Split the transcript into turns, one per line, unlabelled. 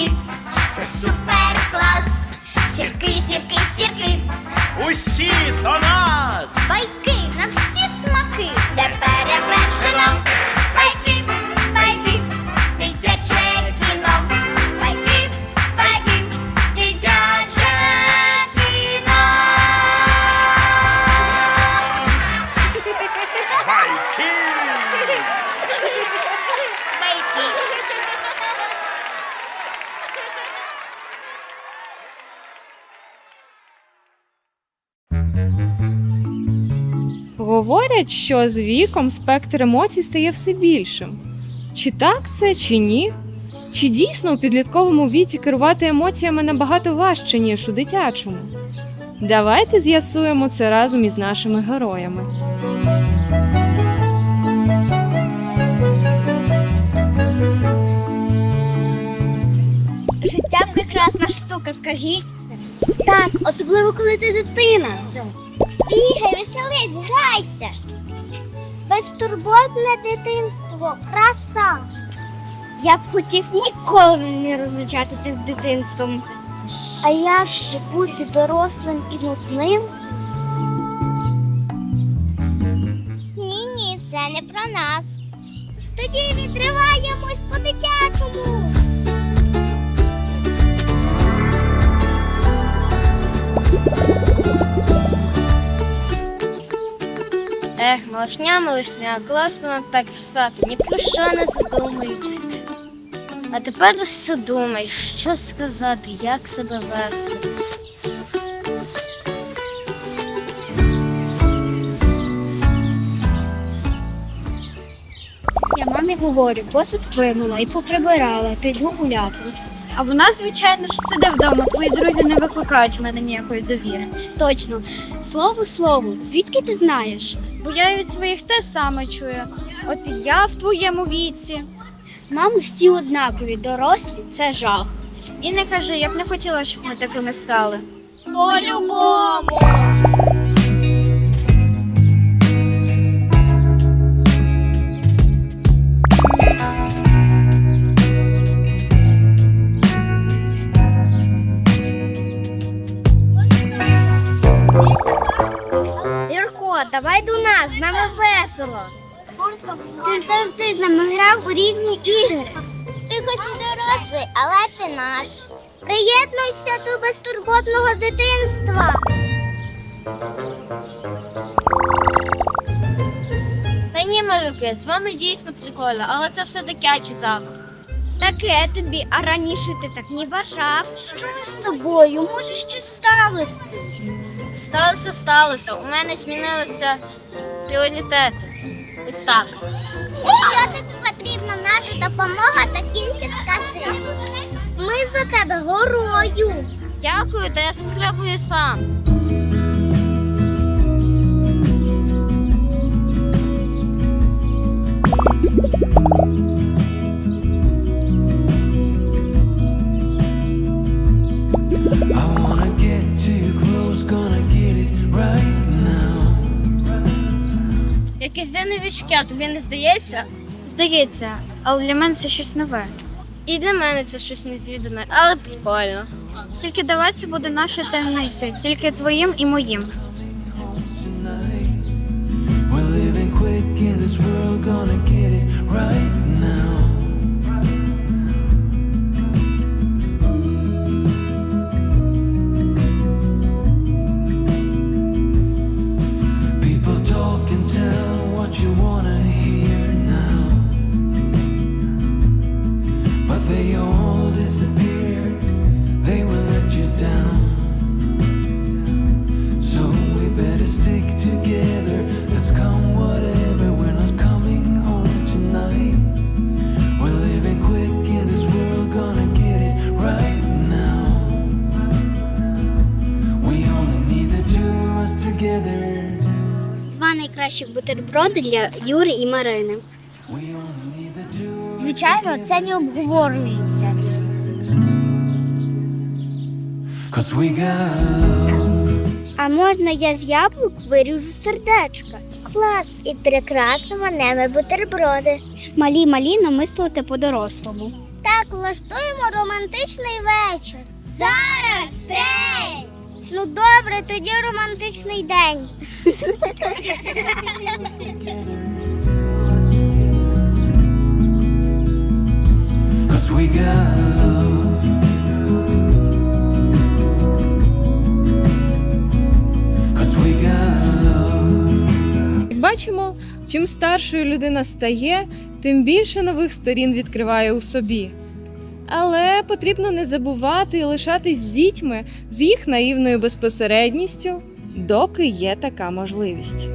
keep
Говорять, що з віком спектр емоцій стає все більшим. Чи так це, чи ні? Чи дійсно у підлітковому віці керувати емоціями набагато важче, ніж у дитячому? Давайте з'ясуємо це разом із нашими героями.
Життя прекрасна штука, скажіть. Так, особливо коли ти дитина. Бігай, веселись, грайся. Безтурботне дитинство, краса. Я б хотів ніколи не розлучатися з дитинством. А як же бути дорослим і нудним? Ні, ні, це не про нас. Тоді відриваємось по-дитячому.
Ех, малышня, малышня, класно так писати, ні про що не задумуючись. А тепер ось думай, що сказати, як себе вести.
Я мамі говорю, посуд вимила і поприбирала, піду гуляти.
А вона, звичайно що сиде вдома. Твої друзі не викликають в мене ніякої довіри.
Точно. Слово слово, звідки ти знаєш?
Бо я від своїх те саме чую. От я в твоєму віці.
Мами всі однакові, дорослі це жах.
І не кажи, я б не хотіла, щоб ми такими стали.
По-любому. Давай до нас, з нами весело. Ти завжди з нами грав у різні ігри. Ти хоч і дорослий, але ти наш. Приєднуйся до безтурботного дитинства.
Та ні, малюки, з вами дійсно прикольно, але це все дитячі забавки.
Таке тобі, а раніше ти так не вважав. Що з тобою? Може, щось сталося?
Сталося, сталося. У мене змінилися пріоритети. Ось так.
Якщо тобі потрібна наша допомога, то тільки скажи. Ми за тебе горою.
Дякую, та я спробую сам. Якесь дивне відчуття, тобі не здається?
Здається, але для мене це щось нове.
І для мене це щось незвідане, але прикольно.
Тільки давай це буде наша таємниця, тільки твоїм і моїм.
Два бутерброди для Юри і Марини. Звичайно, це не обговорюється.
Cause we got.
А можна я з яблук виріжу сердечка? Клас, і прикрасимо ними бутерброди. Малі малі намислити по-дорослому. Так,
влаштуємо романтичний вечір. Ну добре, тоді романтичний день.
Cause we got love. Cause we got love.
Як бачимо, чим старшою людина стає, тим більше нових сторін відкриває у собі. Але потрібно не забувати лишатись дітьми з їх наївною безпосередністю, доки є така можливість.